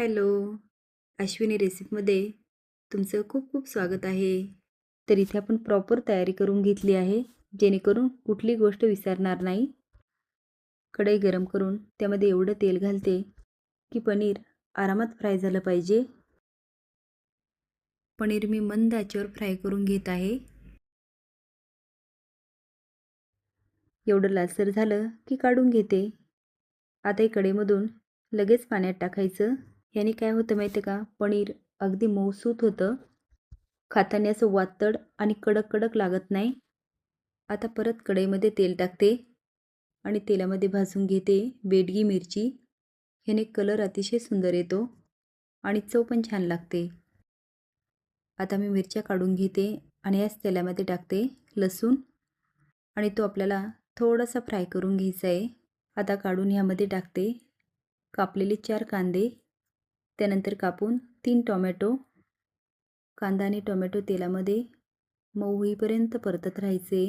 Hello Ashwini रेसिपीमध्ये तुमचं खूप खूप स्वागत आहे. तर इथे आपण प्रॉपर तयारी करून घेतली आहे जेणेकरून कुठली गोष्ट विसरणार नाही. कढई गरम करून त्यामध्ये एवढं तेल घालते की पनीर आरामात फ्राय झालं पाहिजे. पनीर मी मंद आचेवर फ्राय करून घेत आहे. एवढं लालसर झालं की काढून घेते. आता हे कढईमधून लगेच पाण्यात टाकायचं. याने काय होतं माहिती आहे का? पनीर अगदी मऊसूत होतं. खाताने असं वातड आणि कडक कडक लागत नाही. आता परत कढईमध्ये तेल टाकते आणि तेलामध्ये भाजून घेते बेडगी मिरची. ह्याने कलर अतिशय सुंदर येतो आणि चव पण छान लागते. आता मी मिरच्या काढून घेते आणि याच तेलामध्ये टाकते लसूण. आणि तो आपल्याला थोडासा फ्राय करून घ्यायचा आहे. आता काढून ह्यामध्ये टाकते. कापलेले चार कांदे त्यानंतर कापून तीन टोमॅटो कांदा आणि टोमॅटो तेलामध्ये मऊ होईपर्यंत परतत राहायचे.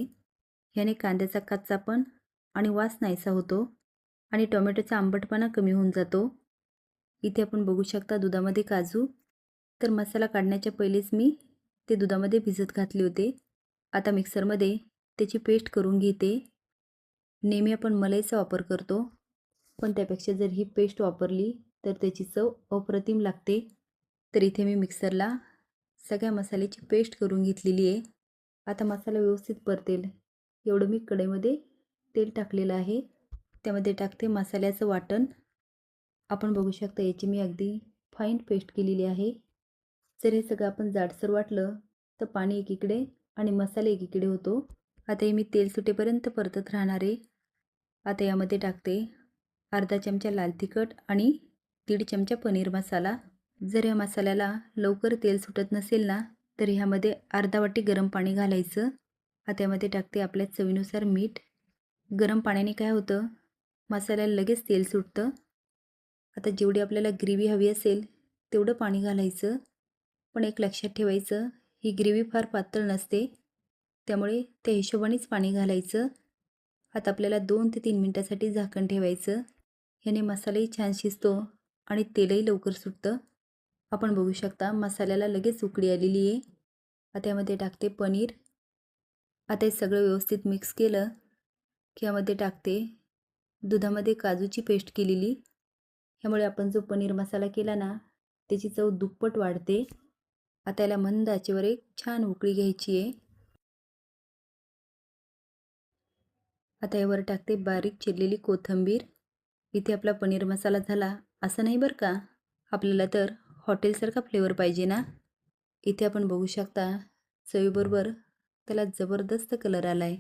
ह्याने कांद्याचा कच्चा पण आणि वास नाहीसा होतो आणि टोमॅटोचा आंबटपणा कमी होऊन जातो. इथे आपण बघू शकता दुधामध्ये काजू. तर मसाला काढण्याच्या पहिलेच मी ते दुधामध्ये भिजत घातले होते. आता मिक्सरमध्ये त्याची पेस्ट करून घेते. नेहमी आपण मलईचा वापर करतो. पण त्यापेक्षा जर ही पेस्ट वापरली तर त्याची चव अप्रतिम लागते. तर इथे मी मिक्सरला सगळ्या मसाल्याची पेस्ट करून घेतलेली आहे. आता मसाला व्यवस्थित परतेल. एवढं मी कढईमध्ये तेल टाकलेलं आहे. त्यामध्ये टाकते मसाल्याचं वाटण. आपण बघू शकता याची मी अगदी फाईन पेस्ट केलेली आहे. जर हे सगळं आपण जाडसर वाटलं तर पाणी एकीकडे आणि मसाले एकीकडे होतो. आता हे मी तेल सुटेपर्यंत परतत राहणार आहे. आता यामध्ये टाकते अर्धा चमचा लाल तिखट आणि दीड चमचा पनीर मसाला. जर या मसाल्याला लवकर तेल सुटत नसेल ना तर ह्यामध्ये अर्धा वाटी गरम पाणी घालायचं. आता यामध्ये टाकते आपल्या चवीनुसार मीठ. गरम पाण्याने काय होतं? मसाल्याला लगेच तेल सुटतं. आता जेवढी आपल्याला ग्रेव्ही हवी असेल तेवढं पाणी घालायचं. पण एक लक्षात ठेवायचं ही ग्रेव्ही फार पातळ नसते. त्यामुळे त्या हिशोबानेच पाणी घालायचं. आता आपल्याला दोन ते तीन मिनटासाठी झाकण ठेवायचं. ह्याने मसालाही छान शिजतो. आणि तेलही लवकर सुटतं. आपण बघू शकता मसाल्याला लगेच उकळी आलेली आहे. आता यामध्ये टाकते पनीर. आता हे सगळं व्यवस्थित मिक्स केलं की यामध्ये टाकते दुधामध्ये काजूची पेस्ट केलेली. ह्यामुळे आपण जो पनीर मसाला केला ना त्याची चव दुप्पट वाढते. आता याला मंद आचेवर एक छान उकळी घ्यायची आहे. आता यावर टाकते बारीक चिरलेली कोथिंबीर. इथे आपला पनीर मसाला झाला. असं नाही बरं का? आपल्याला तर हॉटेलसारखा फ्लेवर पाहिजे ना? इथे आपण बघू शकता चवीबरोबर त्याला जबरदस्त कलर आला आहे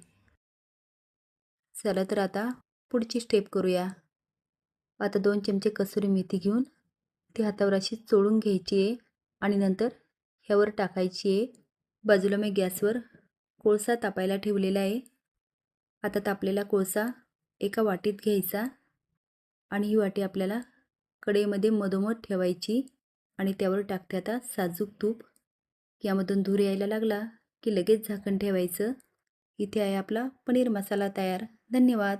चला तर आता पुढची स्टेप करूया. आता दोन चमचे कसुरी मेथी घेऊन ती हातावर अशी चोळून घ्यायची आहे आणि नंतर ह्यावर टाकायची आहे. बाजूला मी गॅसवर कोळसा तापायला ठेवलेला आहे. आता तापलेला कोळसा एका वाटीत घ्यायचा आणि ही वाटी आपल्याला कढईमध्ये मधोमध ठेवायची आणि त्यावर टाकते आता साजूक तूप. यामधून धूर यायला लागला की लगेच झाकण ठेवायचं. इथे आहे आपला पनीर मसाला तयार. धन्यवाद.